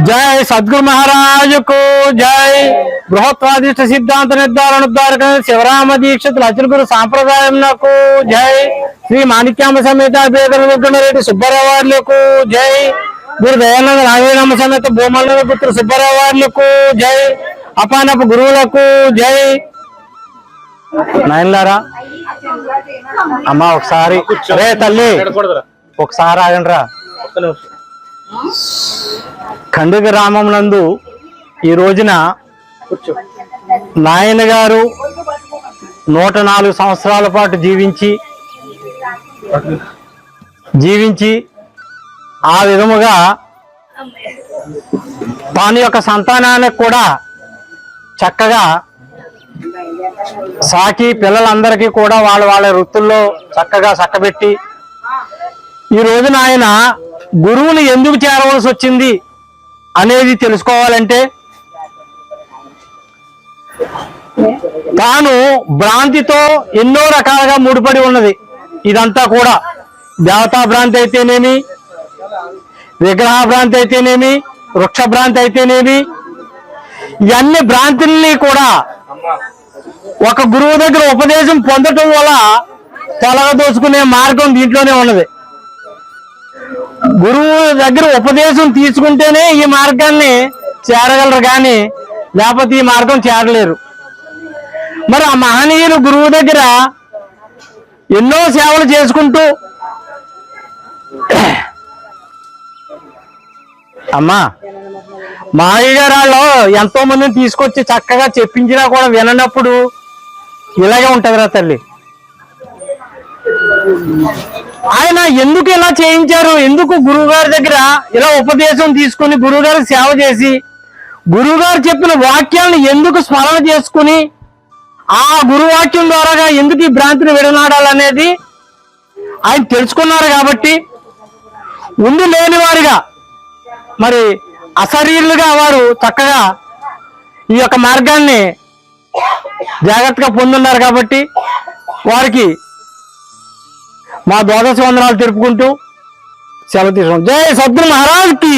జై సద్గురు మహారాజుకు జై బృహత్వాదిష్ట సిద్ధాంత నిర్ధారణ ద్వారక శివరామ దీక్షితులు అచల గురు సాంప్రదాయం నాకు జై శ్రీ మాణిక్యామ సమేత రెడ్డి సుబ్బారావు వార్లకు జై గురు దయానంద నాగేనమ్మ సమేత భూమల్ల పుత్ర సుబ్బారావు వార్లకు జై అపానపు గురువులకు జై. నాయనలారా అమ్మా ఒకసారి రే తల్లి ఒకసారి ఆగండి రా ఖండిక గ్రామం నందు ఈ రోజున నాయన గారు నూట నాలుగు సంవత్సరాల పాటు జీవించి జీవించి ఆ విధముగా తాను యొక్క సంతానానికి కూడా చక్కగా సాకి పిల్లలందరికీ కూడా వాళ్ళ వాళ్ళ వృత్తుల్లో చక్కగా చక్కబెట్టి ఈ రోజున ఆయన గురువుని ఎందుకు చేరవలసి వచ్చింది అనేది తెలుసుకోవాలంటే తాను భ్రాంతితో ఎన్నో రకాలుగా ముడిపడి ఉన్నది. ఇదంతా కూడా దేవతా భ్రాంతి అయితేనేమి విగ్రహ భ్రాంతి అయితేనేమి వృక్ష భ్రాంతి అయితేనేమి ఇవన్నీ భ్రాంతుల్ని కూడా ఒక గురువు దగ్గర ఉపదేశం పొందటం వల్ల తొలగదోచుకునే మార్గం దీంట్లోనే ఉన్నది. గురువు దగ్గర ఉపదేశం తీసుకుంటేనే ఈ మార్గాన్ని చేరగలరు కానీ లేకపోతే ఈ మార్గం చేరలేరు. మరి ఆ మహనీయులు గురువు దగ్గర ఎన్నో సేవలు చేసుకుంటూ అమ్మా మా అయ్యగారాల్లో ఎంతో మందిని తీసుకొచ్చి చక్కగా చెప్పించినా కూడా విననప్పుడు ఇలాగే ఉంటుందిరా తల్లి. ఆయన ఎందుకు ఇలా చేయించారు? ఎందుకు గురువుగారి దగ్గర ఇలా ఉపదేశం తీసుకుని గురువుగారు సేవ చేసి గురువుగారు చెప్పిన వాక్యాలను ఎందుకు స్మరణ చేసుకుని ఆ గురువాక్యం ద్వారాగా ఎందుకు ఈ భ్రాంతిని విడనాడాలనేది ఆయన తెలుసుకున్నారు కాబట్టి ఉండి లేని వారిగా మరి అశరీరులుగా వారు చక్కగా ఈ యొక్క మార్గాన్ని జాగ్రత్తగా పొందున్నారు కాబట్టి వారికి మా ద్వాదశ వందనాలు తెలుపుకుంటూ సెలవు తీసుకుంటాం. జై సద్గురు మహారాజ్కి